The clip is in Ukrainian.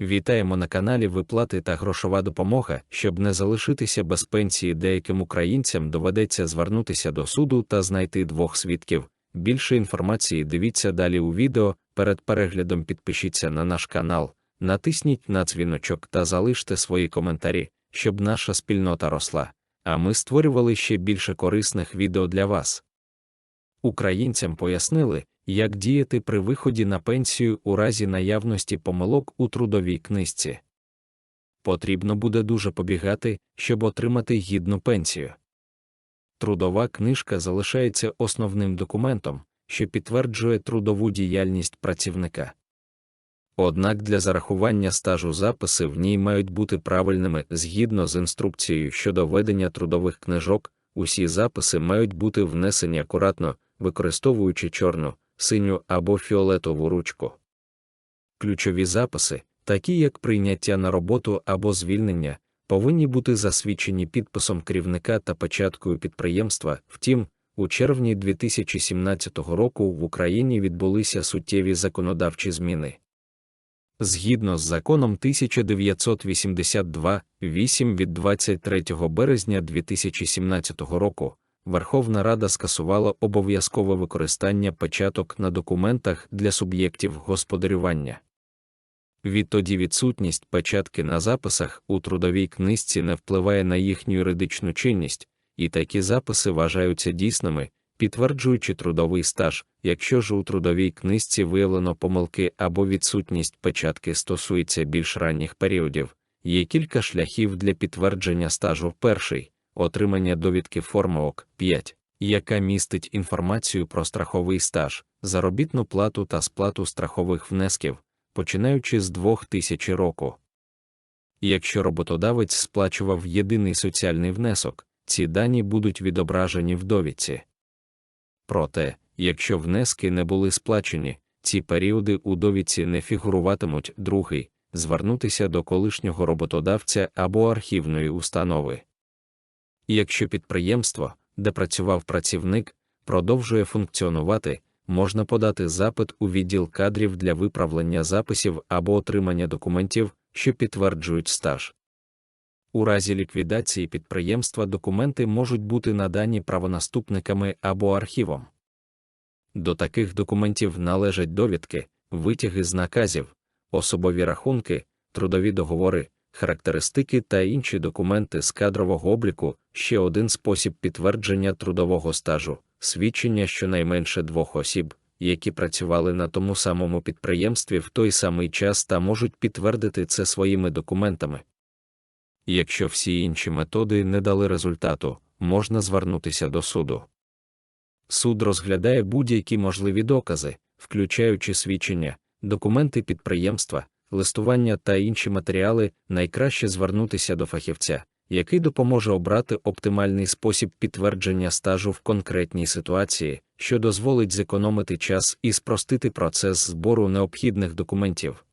Вітаємо на каналі Виплати та грошова допомога. Щоб не залишитися без пенсії, деяким українцям доведеться звернутися до суду та знайти двох свідків. Більше інформації дивіться далі у відео. Перед переглядом підпишіться на наш канал, натисніть на дзвіночок та залиште свої коментарі, щоб наша спільнота росла. А ми створювали ще більше корисних відео для вас. Українцям пояснили, як діяти при виході на пенсію у разі наявності помилок у трудовій книжці. Потрібно буде дуже побігати, щоб отримати гідну пенсію. Трудова книжка залишається основним документом, що підтверджує трудову діяльність працівника. Однак для зарахування стажу записи в ній мають бути правильними згідно з інструкцією щодо ведення трудових книжок, усі записи мають бути внесені акуратно, використовуючи чорну, синю або фіолетову ручку. Ключові записи, такі як прийняття на роботу або звільнення, повинні бути засвідчені підписом керівника та печаткою підприємства. Втім, у червні 2017 року в Україні відбулися суттєві законодавчі зміни. Згідно з законом 1982 8 від 23 березня 2017 року, Верховна Рада скасувала обов'язкове використання печаток на документах для суб'єктів господарювання. Відтоді відсутність печатки на записах у трудовій книжці не впливає на їхню юридичну чинність, і такі записи вважаються дійсними, підтверджуючи трудовий стаж, якщо ж у трудовій книжці виявлено помилки або відсутність печатки стосується більш ранніх періодів, є кілька шляхів для підтвердження стажу перший отримання довідки формовок 5, яка містить інформацію про страховий стаж, заробітну плату та сплату страхових внесків, починаючи з 2000 року. Якщо роботодавець сплачував єдиний соціальний внесок, ці дані будуть відображені в довідці. Проте, якщо внески не були сплачені, ці періоди у довідці не фігуруватимуть другий, звернутися до колишнього роботодавця або архівної установи. Якщо підприємство, де працював працівник, продовжує функціонувати, можна подати запит у відділ кадрів для виправлення записів або отримання документів, що підтверджують стаж. У разі ліквідації підприємства документи можуть бути надані правонаступниками або архівом. До таких документів належать довідки, витяги з наказів, особові рахунки, трудові договори, характеристики та інші документи з кадрового обліку, ще один спосіб підтвердження трудового стажу, свідчення щонайменше двох осіб, які працювали на тому самому підприємстві в той самий час та можуть підтвердити це своїми документами. Якщо всі інші методи не дали результату, можна звернутися до суду. Суд розглядає будь-які можливі докази, включаючи свідчення, документи підприємства, листування та інші матеріали, найкраще звернутися до фахівця, який допоможе обрати оптимальний спосіб підтвердження стажу в конкретній ситуації, що дозволить зекономити час і спростити процес збору необхідних документів.